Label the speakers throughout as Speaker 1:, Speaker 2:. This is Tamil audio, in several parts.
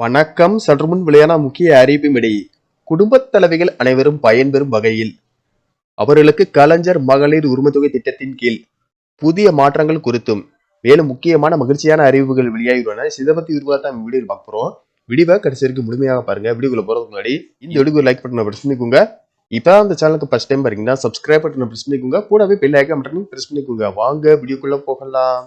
Speaker 1: வணக்கம். சற்று முன் வெளியான முக்கிய அறிவிப்பும் இடையே குடும்பத் தலைவிகள் அனைவரும் பயன்பெறும் வகையில் அவர்களுக்கு கலைஞர் மகளிர் உரிமைத்தொகை திட்டத்தின் கீழ் புதிய மாற்றங்கள் குறித்தும் மேலும் முக்கியமான மகிழ்ச்சியான அறிவிப்புகள் வெளியாகியுள்ளன. இதை பத்தி விரிவாக வீடியோ பார்க்க போறோம். வீடியோவை கடைசி வரைக்கும் முழுமையாக பாருங்க. வீடியோக்குள்ள போறதுக்கு முன்னாடி இந்த வீடியோ லைக் பட்டனை பிரஸ் பண்ணிக்கோங்க. இப்போ அந்த சேனலுக்கு ஃபர்ஸ்ட் டைம் பாருங்கன்னா சப்ஸ்கிரைப் பட்டனை பிரஸ் பண்ணிக்கோங்க. கூடவே பெல் ஐக்கான் பட்டனையும் பிரஸ் பண்ணிக்கோங்க. வாங்க வீடியோக்குள்ள போகலாம்.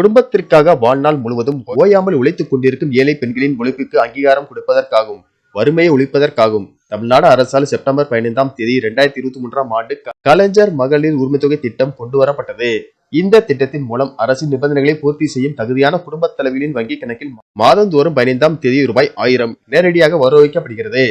Speaker 1: குடும்பத்திற்காக வாழ்நாள் முழுவதும் ஓயாமல் உழைத்துக் கொண்டிருக்கும் ஏழை பெண்களின் உழைப்புக்கு அங்கீகாரம் கொடுப்பதற்காகவும் வறுமையை ஒழிப்பதற்காகவும் தமிழ்நாடு அரசால் செப்டம்பர் பதினைந்தாம் தேதி இரண்டாயிரத்தி இருபத்தி மூன்றாம் ஆண்டு கலைஞர் மகளிர் உரிமைத்தொகை திட்டம் கொண்டு வரப்பட்டது. இந்த திட்டத்தின் மூலம் அரசின் நிபந்தனைகளை பூர்த்தி செய்யும் தகுதியான குடும்ப தலைவியின் வங்கிக் கணக்கில் மாதந்தோறும் பதினைந்தாம் தேதி ரூபாய் ஆயிரம் நேரடியாக வரவைக்கப்படுகிறது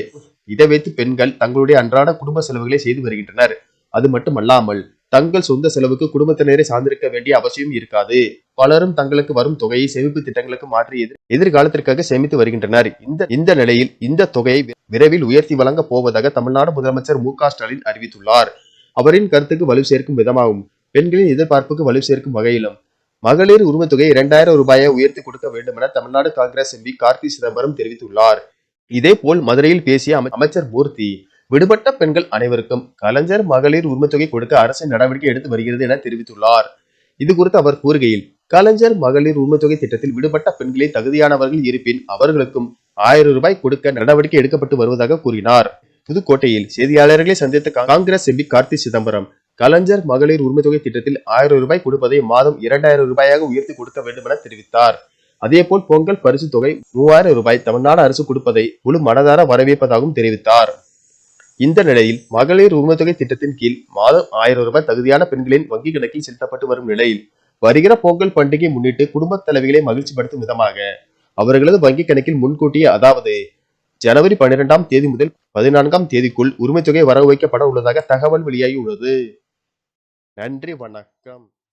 Speaker 1: இதை வைத்து பெண்கள் தங்களுடைய அன்றாட குடும்ப செலவுகளை செய்து வருகின்றனர். அது மட்டுமல்லாமல் தங்கள் சொந்த செலவுக்கு குடும்பத்தினரை சார்ந்திருக்க வேண்டிய அவசியம் இருக்காது. பலரும் தங்களுக்கு வரும் தொகையை சேமிப்பு திட்டங்களுக்கு மாற்றி எதிர்காலத்திற்காக சேமித்து வருகின்றனர். இந்த இந்த நிலையில் இந்த தொகையை விரைவில் உயர்த்தி வழங்கப் போவதாக தமிழ்நாடு முதலமைச்சர் மு ஸ்டாலின் அறிவித்துள்ளார். அவரின் கருத்துக்கு வலு சேர்க்கும் விதமாகவும் பெண்களின் எதிர்பார்ப்புக்கு வலு சேர்க்கும் வகையிலும் மகளிர் உரிமைத் தொகை இரண்டாயிரம் ரூபாயை உயர்த்தி கொடுக்க வேண்டும் என தமிழ்நாடு காங்கிரஸ் எம்பி கார்த்தி சிதம்பரம் தெரிவித்துள்ளார். இதேபோல் மதுரையில் பேசிய அமை- அமைச்சர் மூர்த்தி விடுபட்ட பெண்கள் அனைவருக்கும் கலைஞர் மகளிர் உரிமைத் தொகை கொடுக்க அரசு நடவடிக்கை எடுத்து வருகிறது என தெரிவித்துள்ளார். இது குறித்து அவர் கூறுகையில் கலைஞர் மகளிர் உரிமைத் தொகை திட்டத்தில் விடுபட்ட பெண்களே தகுதியானவர்கள் இருப்பின் அவர்களுக்கும் ஆயிரம் ரூபாய் கொடுக்க நடவடிக்கை எடுக்கப்பட்டு வருவதாக கூறினார். புதுக்கோட்டையில் செய்தியாளர்களை சந்தித்த காங்கிரஸ் எம்பி கார்த்தி சிதம்பரம் கலைஞர் மகளிர் உரிமைத் தொகை திட்டத்தில் ஆயிரம் ரூபாய் கொடுப்பதை மாதம் இரண்டாயிரம் ரூபாயாக உயர்த்தி கொடுக்க வேண்டும் என தெரிவித்தார். அதேபோல் பொங்கல் பரிசு தொகை மூவாயிரம் ரூபாய் தமிழ்நாடு அரசு கொடுப்பதை முழு மனதார வரவேற்பதாகவும் தெரிவித்தார். இந்த நிலையில் மகளிர் உரிமத்தொகை திட்டத்தின் கீழ் மாதம் ஆயிரம் ரூபாய் தகுதியான பெண்களின் வங்கி கணக்கில் செலுத்தப்பட்டு வரும் நிலையில் வருகிற பொங்கல் பண்டிகை முன்னிட்டு குடும்பத் தலைவிகளை மகிழ்ச்சிப்படுத்தும் விதமாக அவர்களது வங்கி கணக்கில் முன்கூட்டியே அதாவது ஜனவரி பன்னிரெண்டாம் தேதி முதல் பதினான்காம் தேதிக்குள் உரிமைத்தொகை வரவு வைக்கப்பட உள்ளதாக தகவல் வெளியாகி உள்ளது. நன்றி வணக்கம்.